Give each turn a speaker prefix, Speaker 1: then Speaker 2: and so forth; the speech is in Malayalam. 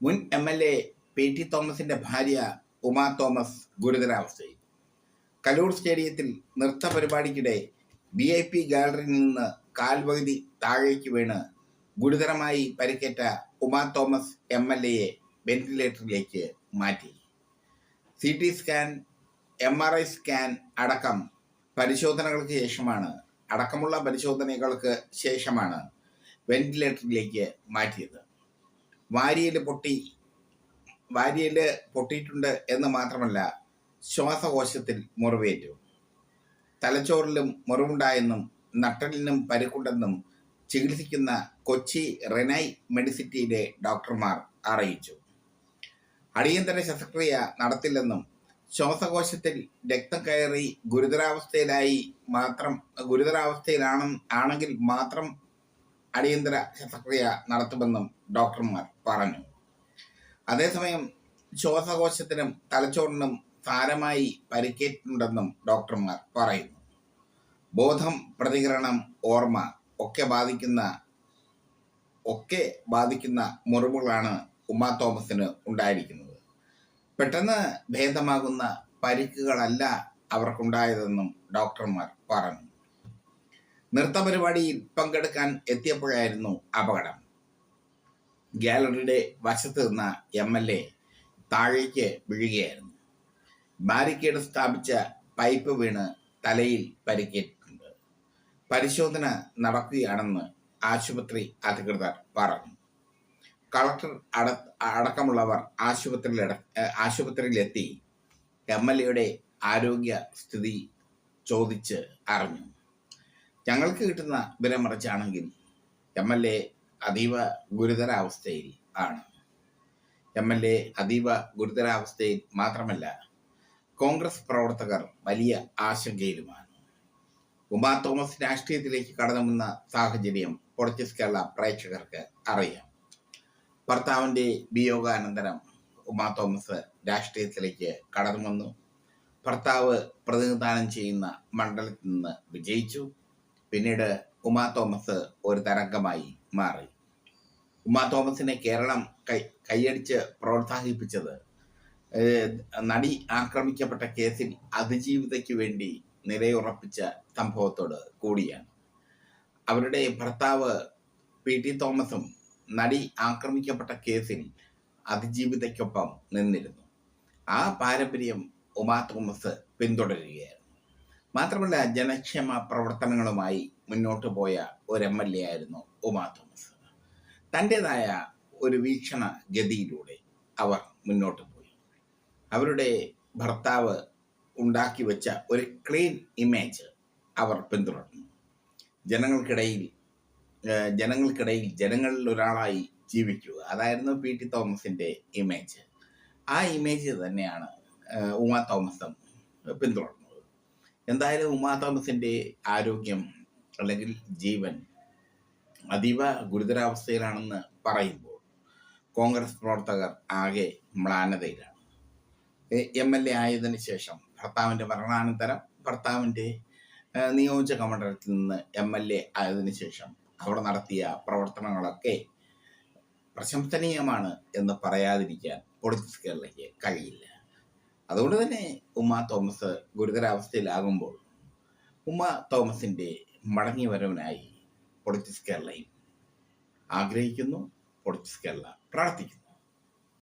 Speaker 1: മുൻ M L A P T തോമസിന്റെ ഭാര്യ ഉമാ തോമസ് ഗുരുതരാവസ്ഥയിൽ. കലൂർ സ്റ്റേഡിയത്തിൽ നൃത്ത പരിപാടിക്കിടെ വി ഐ പി ഗാലറിയിൽ നിന്ന് കാൽപകുതി താഴേക്ക് വീണ് ഗുരുതരമായി പരിക്കേറ്റ ഉമാ തോമസ് എം എൽ എയെ വെന്റിലേറ്ററിലേക്ക് മാറ്റി. C T scan M R I scan അടക്കം പരിശോധനകൾക്ക് ശേഷമാണ് അടക്കമുള്ള പരിശോധനകൾക്ക് ശേഷമാണ് വെന്റിലേറ്ററിലേക്ക് മാറ്റിയത്. വാരിയൽ പൊട്ടി വാരിയൽ പൊട്ടിയിട്ടുണ്ട് എന്ന് മാത്രമല്ല ശ്വാസകോശത്തിൽ മുറിവേറ്റു. തലച്ചോറിലും മുറിവുണ്ടായെന്നും നട്ടലിനും പരുക്കുണ്ടെന്നും ചികിത്സിക്കുന്ന കൊച്ചി റെനൈ മെഡിസിറ്റിയിലെ ഡോക്ടർമാർ അറിയിച്ചു. അടിയന്തര ശസ്ത്രക്രിയ നടത്തില്ലെന്നും ശ്വാസകോശത്തിൽ രക്തം കയറി ഗുരുതരാവസ്ഥയിലായി മാത്രം ഗുരുതരാവസ്ഥയിലാണ് ആണെങ്കിൽ മാത്രം അടിയന്തര ശസ്ത്രക്രിയ നടത്തുമെന്നും ഡോക്ടർമാർ പറഞ്ഞു. അതേസമയം ശ്വാസകോശത്തിനും തലച്ചോറിനും സാരമായി പരിക്കേറ്റിട്ടുണ്ടെന്നും ഡോക്ടർമാർ പറയുന്നു. ബോധം പ്രതികരണം ഓർമ്മ ഒക്കെ ബാധിക്കുന്ന ഒക്കെ ബാധിക്കുന്ന മുറിവുകളാണ് ഉമാ തോമസിന് ഉണ്ടായിരിക്കുന്നത്. പെട്ടെന്ന് ഭേദമാകുന്ന പരിക്കുകളല്ല അവർക്കുണ്ടായതെന്നും ഡോക്ടർമാർ പറഞ്ഞു. നൃത്ത പരിപാടിയിൽ പങ്കെടുക്കാൻ എത്തിയപ്പോഴായിരുന്നു അപകടം. ഗാലറിയുടെ വശത്ത് നിന്ന എം എൽ എ താഴേക്ക് വീഴുകയായിരുന്നു. ബാരിക്കേഡ് സ്ഥാപിച്ച പൈപ്പ് വീണ് തലയിൽ പരിക്കേറ്റിട്ടുണ്ട്. പരിശോധന നടക്കുകയാണെന്ന് ആശുപത്രി അധികൃതർ പറഞ്ഞു. കളക്ടർ അട അടക്കമുള്ളവർ ആശുപത്രിയിൽ ആശുപത്രിയിലെത്തി എം എൽ എയുടെ ആരോഗ്യ സ്ഥിതി ചോദിച്ച് അറിഞ്ഞു. ഞങ്ങൾക്ക് കിട്ടുന്ന വിലമറിച്ചാണെങ്കിൽ എം എൽ എ അതീവ ഗുരുതരാവസ്ഥയിൽ ആണ്. എം എൽ എ അതീവ ഗുരുതരാവസ്ഥയിൽ മാത്രമല്ല കോൺഗ്രസ് പ്രവർത്തകർ വലിയ ആശങ്കയിലുമാണ്. ഉമാ തോമസ് രാഷ്ട്രീയത്തിലേക്ക് കടന്നുവന്ന സാഹചര്യം പൊളിറ്റിക്സ് കേരള പ്രേക്ഷകർക്ക് അറിയാം. ഭർത്താവിന്റെ വിയോഗാനന്തരം ഉമാ തോമസ് രാഷ്ട്രീയത്തിലേക്ക് കടന്നു വന്നു ഭർത്താവ് പ്രതിനിധാനം ചെയ്യുന്ന മണ്ഡലത്തിൽ നിന്ന് വിജയിച്ചു. പിന്നീട് ഉമാ തോമസ് ഒരു തരംഗമായി മാറി. ഉമാ തോമസിനെ കേരളം കൈ കൈയടിച്ച് പ്രോത്സാഹിപ്പിച്ചത് നടി ആക്രമിക്കപ്പെട്ട കേസിൽ അതിജീവിതയ്ക്ക് വേണ്ടി നിലയുറപ്പിച്ച സംഭവത്തോട് കൂടിയാണ്. അവരുടെ ഭർത്താവ് പി ടി തോമസും നടി ആക്രമിക്കപ്പെട്ട കേസിൽ അതിജീവിതയ്ക്കൊപ്പം നിന്നിരുന്നു. ആ പാരമ്പര്യം ഉമാ തോമസ് പിന്തുടരുകയായിരുന്നു. മാത്രമല്ല ജനക്ഷേമ പ്രവർത്തനങ്ങളുമായി മുന്നോട്ട് പോയ ഒരു എം എൽ എ ആയിരുന്നു ഉമാ തോമസ്. തന്റെതായ ഒരു വീക്ഷണ ഗതിയിലൂടെ അവർ മുന്നോട്ട് പോയി. അവരുടെ ഭർത്താവ് ഉണ്ടാക്കി വെച്ച ഒരു ക്ലീൻ ഇമേജ് അവർ പിന്തുടർന്നു. ജനങ്ങൾക്കിടയിൽ ജനങ്ങൾക്കിടയിൽ ജനങ്ങളിൽ ഒരാളായി ജീവിക്കുക അതായിരുന്നു പി ടി തോമസിന്റെ ഇമേജ് ആ ഇമേജ് തന്നെയാണ് ഉമാ തോമസും പിന്തുടർന്നത്. എന്തായാലും ഉമാ തോമസിന്റെ ആരോഗ്യം അല്ലെങ്കിൽ ജീവൻ അതീവ ഗുരുതരാവസ്ഥയിലാണെന്ന് പറയുമ്പോൾ കോൺഗ്രസ് പ്രവർത്തകർ ആകെ മ്ലാനതയിലാണ്. എം എൽ എ ആയതിനു ശേഷം ഭർത്താവിന്റെ മരണാനന്തരം ഭർത്താവിന്റെ നിയോജക മണ്ഡലത്തിൽ നിന്ന് എം എൽ എ ആയതിനു ശേഷം അവർ നടത്തിയ പ്രവർത്തനങ്ങളൊക്കെ പ്രശംസനീയമാണ് എന്ന് പറയാതിരിക്കാൻ പൊളിറ്റിക്സ് കേരളയ്ക്ക് കഴിയില്ല. അതുകൊണ്ട് തന്നെ ഉമ്മ തോമസ് ഗുരുതരാവസ്ഥയിലാകുമ്പോൾ ഉമ്മ തോമസിന്റെ മടങ്ങി വരവിനായി പൊളിറ്റിക്സ് കേരളയും ആഗ്രഹിക്കുന്നു പൊളിറ്റിക്സ് കേരള പ്രാർത്ഥിക്കുന്നു.